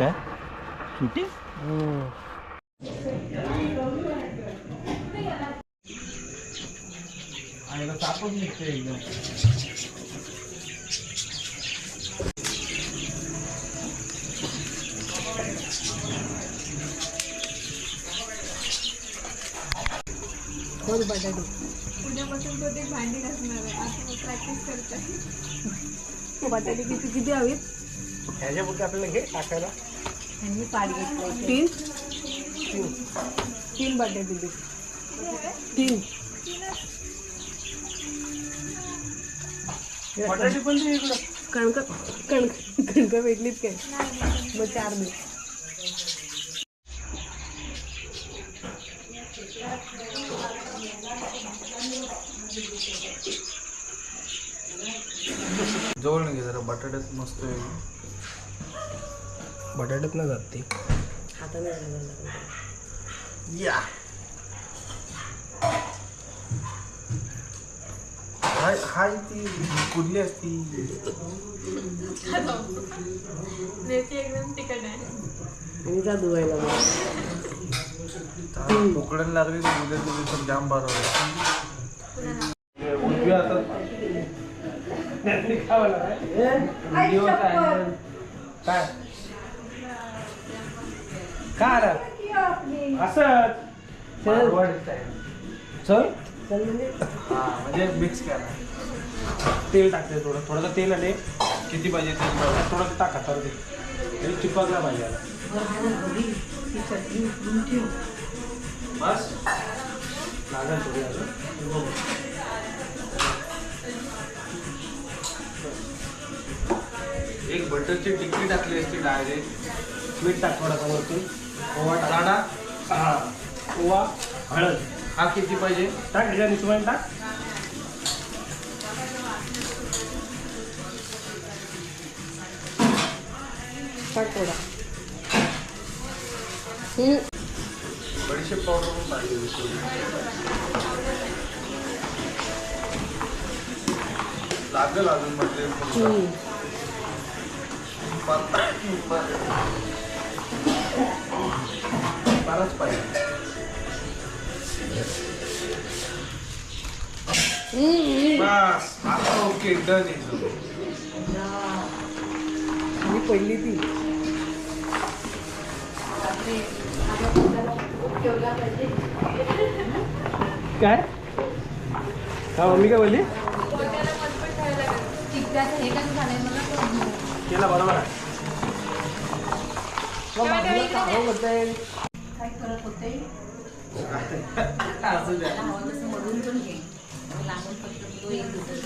काय? सुटी सापच निघते एकदम उद्यापासून तो ते भांडी घासणार आहे. आता प्रॅक्टिस करते बटाटे किती किती हवीत? ह्याच्यापुरते आपल्याला घे टाकायला आणि पाड घेतलं तीन? तीन तीन बटाटे दे तीन. बटाटे पण दे इकडं. कणक कणक कणक भेटलीत काय? मग चार दे. जवळ नाही जरा बटाट्यात मस्त बटाट्यात ना जात ते. या. हाय हाय ती कुठली असती एकदम आहे. जा धुवायला लागली तर उद्या तुझे जाम बारा उजव्या हातात. काय? काय असं. चल. चल. म्हणजे? हा म्हणजे मिक्स करा. तेल टाकते थोडं. थोडंसं तेल आले किती पाहिजे तेल. पाहिजे थोडं टाका तर ते चिपकला पाहिजे याला. बस. लागेल थोडी अजून. एक बटरची टिक्की टाकली असती डायरेक्ट मीठ टाक थोडासा वरती ओवा टाका हा ओवा हळद. हा किती पाहिजे? टाक ह्याच्या निचवण टाक. टाक थोडा. हम्म. बडीशेप पावडर पण पाहिजे लागेल अजून म्हणजे हम्म. फारच पाहिजे. हम्म. बस आता ओके डन एकदम आणि पडली ती. काय? हा मम्मी काय बोलली? हे केला बरोबर आहे. मग बाजूला काढव होतंय. काय करत होते. असू द्या. हवं तसं मधून पण घे. लांबून फक्त तो एक दिवस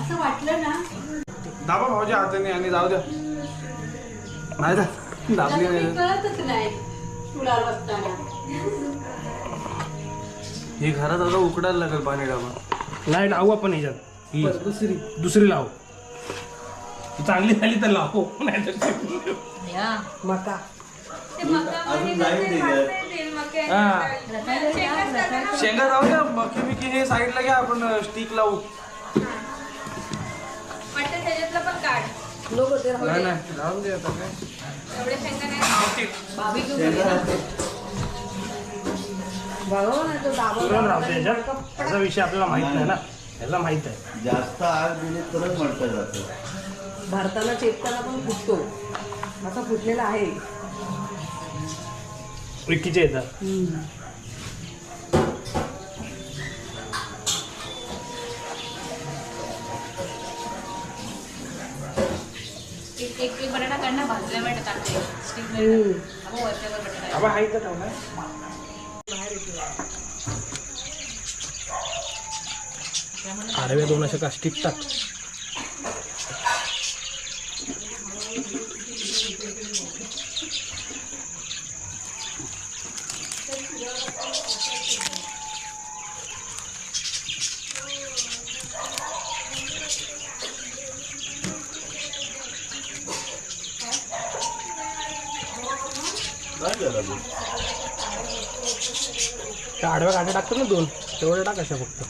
असं वाटलं ना? दाबा भाऊच्या हाताने आणि जाऊ द्या. नाही दा- दाबली नाही कळतच नाही तुला बसताना. हे घरात आता उकडायला लागेल पाणी डाबा. नाही लावू आपण ह्याच्यात ही. दुसरी दुसरी लावू. ती चांगली झाली तर लावू. नाही मका. मके हा. शेंगा जाऊ द्या बाकी बिकी हे साईडला घ्या आपण स्टिक लावू. नको ते राहू नाही दे. नाही राहून दे आता काय. एवढे शेंगा नाही. भाभी घेऊन गेली ना. बघा ना तो दाबा पुरण राहते ह्याच्यात त्याचा विषय आपल्याला माहीत नाही ना. ह्याला माहीत आहे. जास्त आग दिली तरच जातं. भरताना चेपताना पण फुटतो. असा फुटलेला आहे. विकीचे येतात. एक एक एक बटाटा काढणार भाजल्या बटाटा टाकते स्टीम हम्म. वरच्यावर बटाटा आबा हाय का ठेवलाय आडव्या दोन अशा काष्टीत टाक. त्या आडव्या काट्या टाकतो ना दोन तेवढे टाकायच्या फक्त.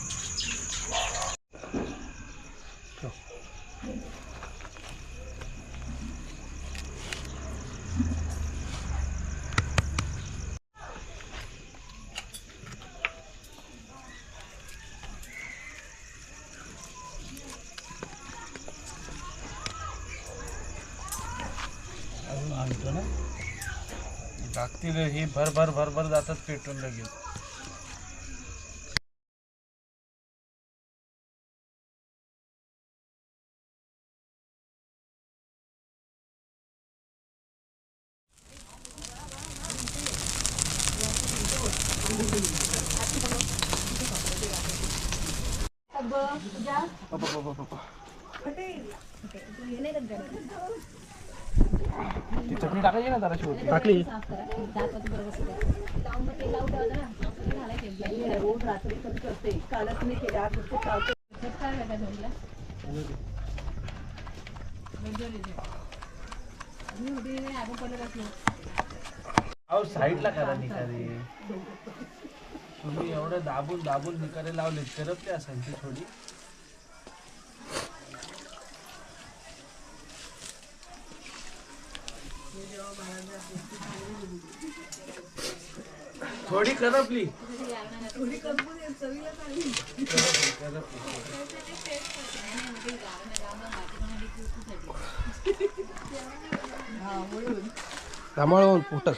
ना. लागतील हे भर भर भर भर जातात पेट्रोल लगेच. ती चटणी टाकायची ना जरा शेवटी टाकली. अहो साईडला करा निकारे तुम्ही एवढं दाबून दाबून निकारे लावले करपले असाल ती थोडी. थोडी करपली. फुटत.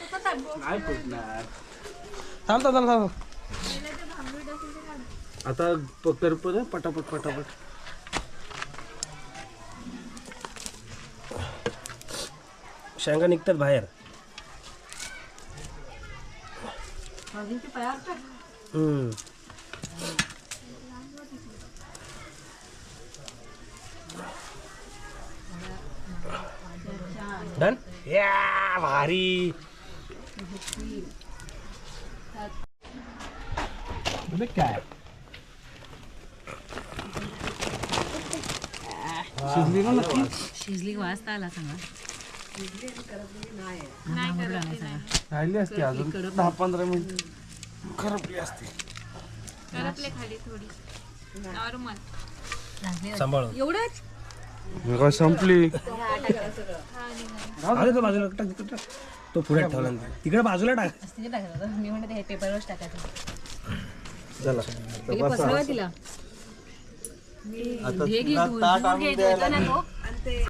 नाही फुटणार. थांब थांब थांब थांब आता पटापट पटापट. शेंगा निघतात बाहेर. हम्म. डन? या भारी. काय? शिजली ना नक्की? शिजली वाजता आला सांगा. राहिली असती अजून दहा पंधरा मिनिट. खरपली असती. करपले खाली थोडी. नॉर्मल. सांभाळून. एवढंच? काय संपली. अरे तो बाजूला. टाक तिकडे टाक. तो पुढे ठेवला ना. तिकडे बाजूला टाक. तिथे टाकायचं होतं. मी म्हणते हे पेपरवरच टाकायचं चला. पसरवा तिला. आता हे तुला ताट आणून द्यायला